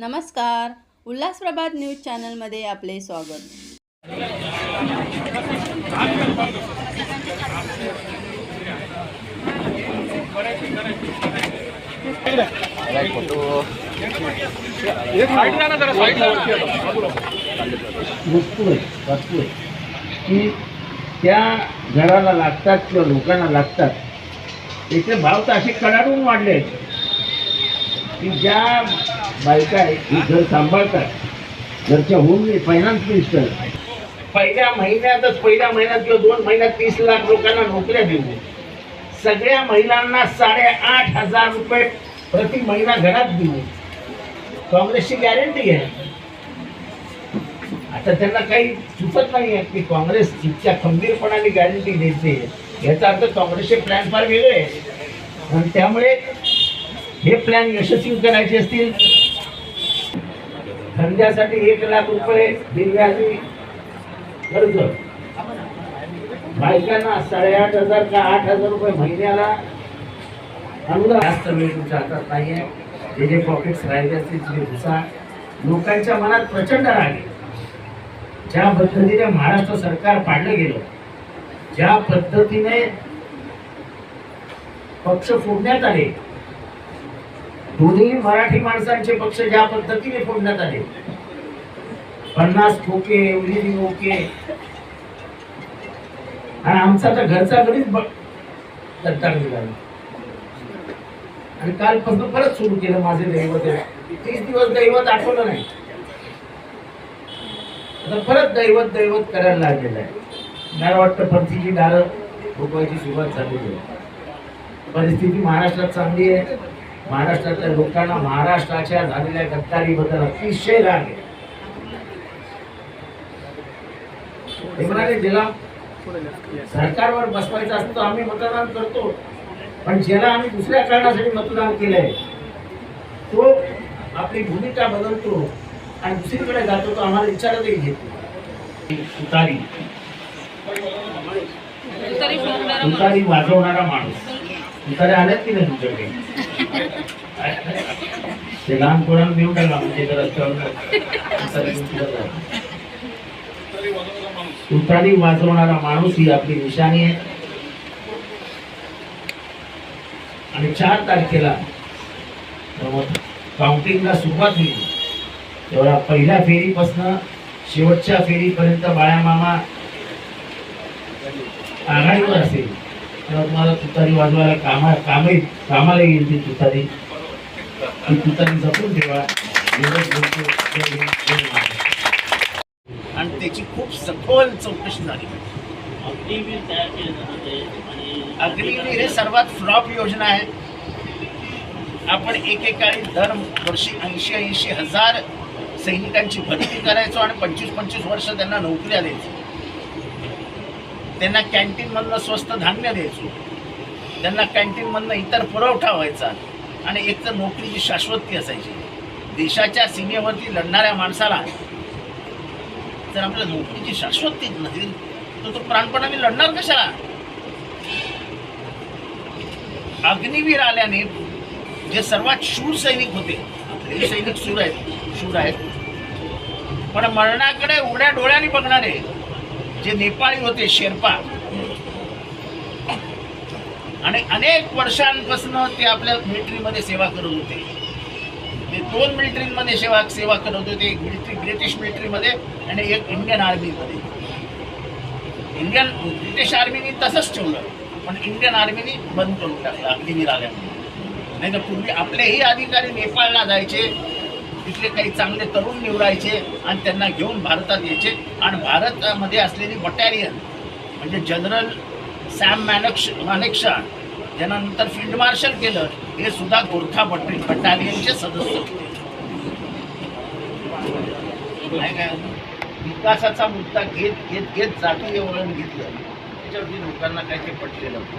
नमस्कार. उल्हासप्रभात न्यूज चॅनलमध्ये आपले स्वागत. आहे की त्या घराला लागतात किंवा लोकांना लागतात. त्याचे भाव तर असे कडाडून वाढले आहेत. की ज्या बायका आहेत ही घर सांभाळतात. घरच्या होऊन फायनान्स मिनिस्टर पहिल्या महिन्यातच पहिल्या महिन्यात किंवा दोन महिन्यात तीस लाख लोकांना नोकऱ्या देऊ. सगळ्या महिलांना साडेआठ हजार रुपये प्रति महिना घरात देऊ. काँग्रेसची गॅरंटी आहे. आता त्यांना काही चुकत नाही आहे की काँग्रेस इतक्या खंबीरपणाने गॅरंटी देते. याचा अर्थ काँग्रेसचे प्लॅन फार वेगळे आहेत आणि त्यामुळे हे प्लॅन यशस्वी करायचे असतील धंद्यासाठी एक लाख रुपये दिव्याची कर्ज. बायकांना साडेआठ हजार का आठ हजार रुपये महिन्याला अनुदान. जास्त वेळ तुमच्या हातात नाही आहे जे जे पॉकेट्स राहिले असतील तिथे घुसा. लोकांच्या मनात प्रचंड राहिले ज्या पद्धतीने महाराष्ट्र सरकार पाडलं गेलं ज्या पद्धतीने पक्ष फोडण्यात आले दोन्ही मराठी माणसांचे पक्ष ज्या पद्धतीने फोडण्यात आले. पन्नास खोके उलिनी ओके आणि आमचा तर घरचा घरीच दत्तार निघाला. आणि कालपासून परत सुरू केलं माझे दैवत तीस दिवस दैवत आठवलं नाही. आता परत दैवत दैवत करायला लागलेलं आहे. मला वाटतं परतीची दारं ठोकवायची सुरुवात झालेली आहे. परिस्थिती महाराष्ट्रात चांगली आहे. महाराष्ट्रातल्या लोकांना महाराष्ट्राच्या झालेल्या गद्दारीबद्दल अतिशय राग आहे. ते म्हणाले ज्याला सरकारवर बसवायचं असतं तर आम्ही मतदान करतो. पण ज्याला आम्ही दुसऱ्या कारणासाठी मतदान केलंय तो आपली भूमिका बदलतो आणि दुसरीकडे जातो तो आम्हाला विचारतही घेतो. तुतारी तुतारी वाजवणारा माणूस. तुतारी आल्यात की नाही तुमच्याकडे? ते लहान पोरांना देऊन टाका म्हणजे त्या रस्त्यावर वाजवणारा माणूस ही आपली निशाणी आहे. आणि चार तारखेला काउंटिंगला सुरुवात होईल. तेवढा पहिल्या फेरीपासनं शेवटच्या फेरीपर्यंत बाळ्या मामा आघाडीवर असेल. तेव्हा तुम्हाला तुतारी वाजवायला कामा कामे कामाला येईल ती तुतारी. ती तुतारी जपून ठेवा. आणि त्याची खूप सखोल चौकशी झाली. अग्निवीर हे सर्वात फ्लॉप योजना आहे. आपण एकेकाळी दर वर्षी ऐंशी ऐंशी हजार सैनिकांची भरती करायचो आणि पंचवीस पंचवीस वर्ष त्यांना नोकऱ्या द्यायचो. त्यांना कॅन्टीनमधनं स्वस्त धान्य द्यायचो त्यांना कॅन्टीनमधनं इतर पुरवठा व्हायचा. आणि एक तर नोकरीची शाश्वती असायची. देशाच्या सीमेवरती लढणाऱ्या माणसाला जर आपल्या नोकरीची शाश्वतीच नसेल तर तो प्राणपणाने लढणार कशाला? अग्निवीर आल्याने जे सर्वात शूर सैनिक होते आपले सैनिक शूर आहेत शूर आहेत. पण मरणाकडे उघड्या डोळ्याने बघणारे जे नेपाळी होते शेर्पा. आणि अनेक वर्षांपासून ते आपल्या मिलिटरीमध्ये सेवा करत होते. ते दोन मिलिटरीमध्ये सेवा सेवा करत होते. एक मिलिटरी ब्रिटिश मिलिटरीमध्ये आणि एक इंडियन आर्मीमध्ये इंडियन ब्रिटिश आर्मीनी तसंच ठेवलं पण इंडियन आर्मीनी बंद करून टाकलं अग्निवीर आल्यामुळे. नाही तर पूर्वी आपलेही अधिकारी नेपाळला जायचे. तिथले काही चांगले तरुण निवडायचे आणि त्यांना घेऊन भारतात यायचे. आणि भारतामध्ये असलेली बटालियन म्हणजे जनरल सॅम मॅनक्ष मानेक्षा ज्यांना नंतर फील्ड मार्शल केलं हे सुद्धा गोरखा बट बटालियनचे सदस्य होते. नाही विकासाचा मुद्दा घेत घेत घेत जातीय वळण घेतलं. त्याच्यावरती लोकांना काही ते पटलेलं होतं.